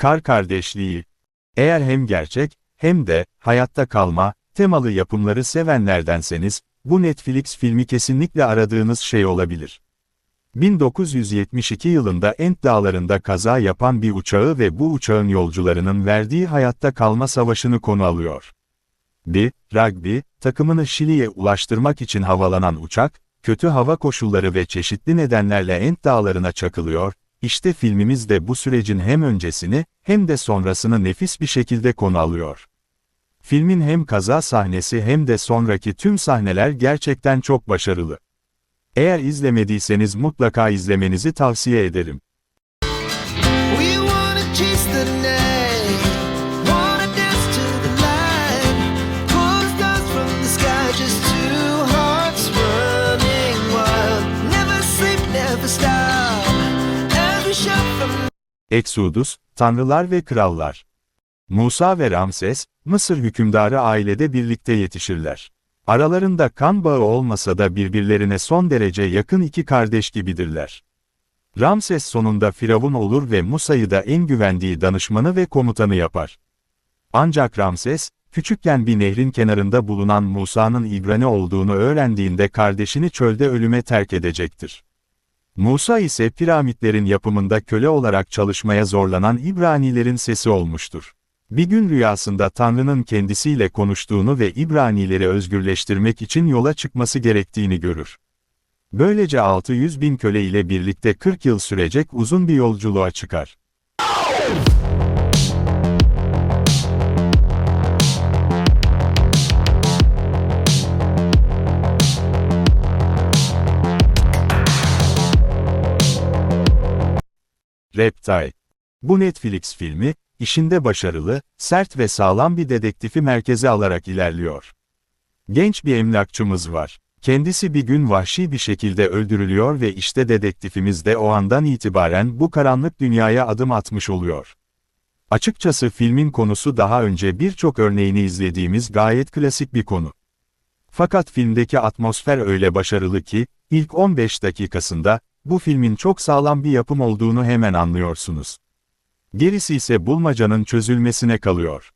Kar Kardeşliği. Eğer hem gerçek, hem de, hayatta kalma, temalı yapımları sevenlerdenseniz, bu Netflix filmi kesinlikle aradığınız şey olabilir. 1972 yılında Ent Dağları'nda kaza yapan bir uçağı ve bu uçağın yolcularının verdiği hayatta kalma savaşını konu alıyor. Bir, rugby, takımını Şili'ye ulaştırmak için havalanan uçak, kötü hava koşulları ve çeşitli nedenlerle Ent Dağları'na çakılıyor, işte filmimiz de bu sürecin hem öncesini, hem de sonrasını nefis bir şekilde konu alıyor. Filmin hem kaza sahnesi hem de sonraki tüm sahneler gerçekten çok başarılı. Eğer izlemediyseniz mutlaka izlemenizi tavsiye ederim. We Exodus, Tanrılar ve Krallar. Musa ve Ramses, Mısır hükümdarı ailede birlikte yetişirler. Aralarında kan bağı olmasa da birbirlerine son derece yakın iki kardeş gibidirler. Ramses sonunda firavun olur ve Musa'yı da en güvendiği danışmanı ve komutanı yapar. Ancak Ramses, küçükken bir nehrin kenarında bulunan Musa'nın İbrani olduğunu öğrendiğinde kardeşini çölde ölüme terk edecektir. Musa ise piramitlerin yapımında köle olarak çalışmaya zorlanan İbranilerin sesi olmuştur. Bir gün rüyasında Tanrı'nın kendisiyle konuştuğunu ve İbranileri özgürleştirmek için yola çıkması gerektiğini görür. Böylece 600 bin köle ile birlikte 40 yıl sürecek uzun bir yolculuğa çıkar. Reptile. Bu Netflix filmi, işinde başarılı, sert ve sağlam bir dedektifi merkeze alarak ilerliyor. Genç bir emlakçımız var. Kendisi bir gün vahşi bir şekilde öldürülüyor ve işte dedektifimiz de o andan itibaren bu karanlık dünyaya adım atmış oluyor. Açıkçası filmin konusu daha önce birçok örneğini izlediğimiz gayet klasik bir konu. Fakat filmdeki atmosfer öyle başarılı ki, ilk 15 dakikasında, bu filmin çok sağlam bir yapım olduğunu hemen anlıyorsunuz. Gerisi ise bulmacanın çözülmesine kalıyor.